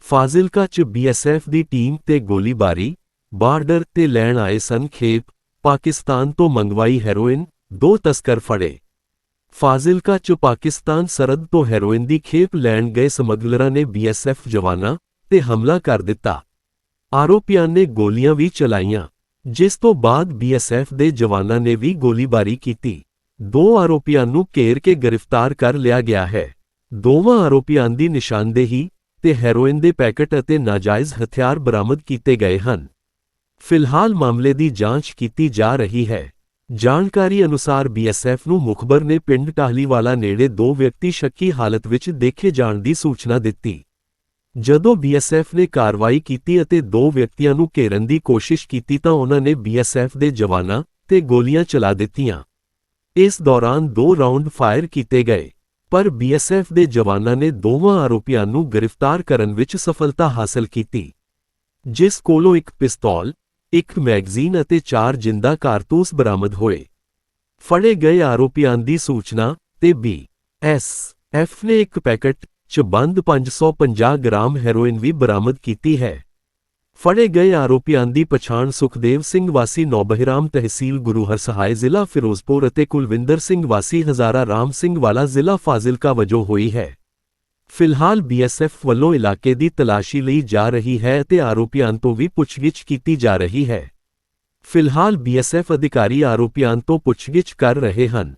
ਫਾਜ਼ਿਲਕਾ ਚ ਬੀਐਸਐਫ ਦੀ ਟੀਮ ਤੇ ਗੋਲੀਬਾਰੀ, ਬਾਰਡਰ ਤੇ ਲੈਣ ਆਏ ਸਨ ਖੇਪ, ਪਾਕਿਸਤਾਨ ਤੋਂ ਮੰਗਵਾਈ ਹੈਰੋਇਨ, ਦੋ ਤਸਕਰ ਫੜੇ। ਫਾਜ਼ਿਲਕਾ ਚ ਪਾਕਿਸਤਾਨ ਸਰਹੱਦ ਤੋਂ ਹੈਰੋਇਨ ਦੀ ਖੇਪ ਲੈਣ ਗਏ ਸਮਗਲਰਾਂ ਨੇ ਬੀਐਸਐਫ ਜਵਾਨਾਂ ਤੇ ਹਮਲਾ ਕਰ ਦਿੱਤਾ। ਆਰੋਪੀਆਂ ਨੇ ਗੋਲੀਆਂ ਵੀ ਚਲਾਈਆਂ। ਜਿਸ ਤੋਂ ਬਾਅਦ ਬੀਐਸਐਫ ਦੇ ਜਵਾਨਾਂ ਨੇ ਵੀ ਗੋਲੀਬਾਰੀ ਕੀਤੀ। ਦੋ ਆਰੋਪੀਆਂ ਨੂੰ ਘੇਰ ਕੇ ਗ੍ਰਿਫਤਾਰ ਕਰ ਲਿਆ ਗਿਆ ਹੈ। ਦੋਵਾਂ ਆਰੋਪੀਆਂ ਦੀ ਨਿਸ਼ਾਨਦੇਹੀ ਤੇ ਹੈਰੋਇਨ ਦੇ ਪੈਕੇਟ ਅਤੇ ਨਾਜਾਇਜ਼ ਹਥਿਆਰ ਬਰਾਮਦ ਕੀਤੇ ਗਏ ਹਨ। ਫਿਲਹਾਲ ਮਾਮਲੇ ਦੀ ਜਾਂਚ ਕੀਤੀ ਜਾ ਰਹੀ ਹੈ। ਜਾਣਕਾਰੀ ਅਨੁਸਾਰ ਬੀਐਸਐਫ ਨੂੰ ਮੁਖਬਰ ਨੇ ਪਿੰਡ ਟਾਹਲੀਵਾਲਾ ਨੇੜੇ ਦੋ ਵਿਅਕਤੀ ਸ਼ੱਕੀ ਹਾਲਤ ਵਿੱਚ ਦੇਖੇ ਜਾਣ ਦੀ ਸੂਚਨਾ ਦਿੱਤੀ। ਜਦੋਂ ਬੀਐਸਐਫ ਨੇ ਕਾਰਵਾਈ ਕੀਤੀ ਅਤੇ ਦੋ ਵਿਅਕਤੀਆਂ ਨੂੰ ਘੇਰਨ ਦੀ ਕੋਸ਼ਿਸ਼ ਕੀਤੀ ਤਾਂ ਉਹਨਾਂ ਨੇ ਬੀਐਸਐਫ ਦੇ ਜਵਾਨਾਂ ਤੇ ਗੋਲੀਆਂ ਚਲਾ ਦਿੱਤੀਆਂ। ਇਸ ਦੌਰਾਨ ਦੋ ਰਾਉਂਡ ਫਾਇਰ ਕੀਤੇ ਗਏ, ਪਰ ਬੀਐਸਐਫ ਦੇ ਜਵਾਨਾਂ ਨੇ ਦੋਵਾਂ ਆਰੋਪੀਆਂ ਨੂੰ ਗ੍ਰਿਫਤਾਰ ਕਰਨ ਵਿੱਚ ਸਫਲਤਾ ਹਾਸਲ ਕੀਤੀ। ਜਿਸ ਕੋਲੋਂ ਇੱਕ ਪਿਸਤੌਲ, ਇੱਕ ਮੈਗਜ਼ੀਨ ਅਤੇ ਚਾਰ ਜਿੰਦਾ ਕਾਰਤੂਸ ਬਰਾਮਦ ਹੋਏ। ਫੜੇ ਗਏ ਆਰੋਪੀਆਂ ਦੀ ਸੂਚਨਾ ਤੇ ਬੀ ਐਸ ਐਫ ਨੇ ਇੱਕ ਪੈਕੇਟ ਚ ਬੰਦ 550 ਗ੍ਰਾਮ ਹੈਰੋਇਨ ਵੀ ਬਰਾਮਦ ਕੀਤੀ ਹੈ। ਫੜੇ ਗਏ ਆਰੋਪੀਆਂ ਦੀ ਪਛਾਣ ਸੁਖਦੇਵ ਸਿੰਘ ਵਾਸੀ ਨੌਬਹਿਰਾਮ ਤਹਿਸੀਲ ਗੁਰੂ ਹਰਸਹਾਏ ਜ਼ਿਲ੍ਹਾ ਫਿਰੋਜ਼ਪੁਰ ਅਤੇ ਕੁਲਵਿੰਦਰ ਸਿੰਘ ਵਾਸੀ ਹਜ਼ਾਰਾ ਰਾਮ ਸਿੰਘ ਵਾਲਾ ਜ਼ਿਲ੍ਹਾ ਫਾਜ਼ਿਲਕਾ ਵਜੋਂ ਹੋਈ ਹੈ। ਫਿਲਹਾਲ ਬੀਐਸਐਫ ਵੱਲੋਂ ਇਲਾਕੇ ਦੀ ਤਲਾਸ਼ੀ ਲਈ ਜਾ ਰਹੀ ਹੈ ਅਤੇ ਆਰੋਪੀਆਂ ਤੋਂ ਵੀ ਪੁੱਛਗਿੱਛ ਕੀਤੀ ਜਾ ਰਹੀ ਹੈ। ਫਿਲਹਾਲ ਬੀਐਸਐਫ ਅਧਿਕਾਰੀ ਆਰੋਪੀਆਂ ਤੋਂ ਪੁੱਛਗਿੱਛ ਕਰ ਰਹੇ ਹਨ।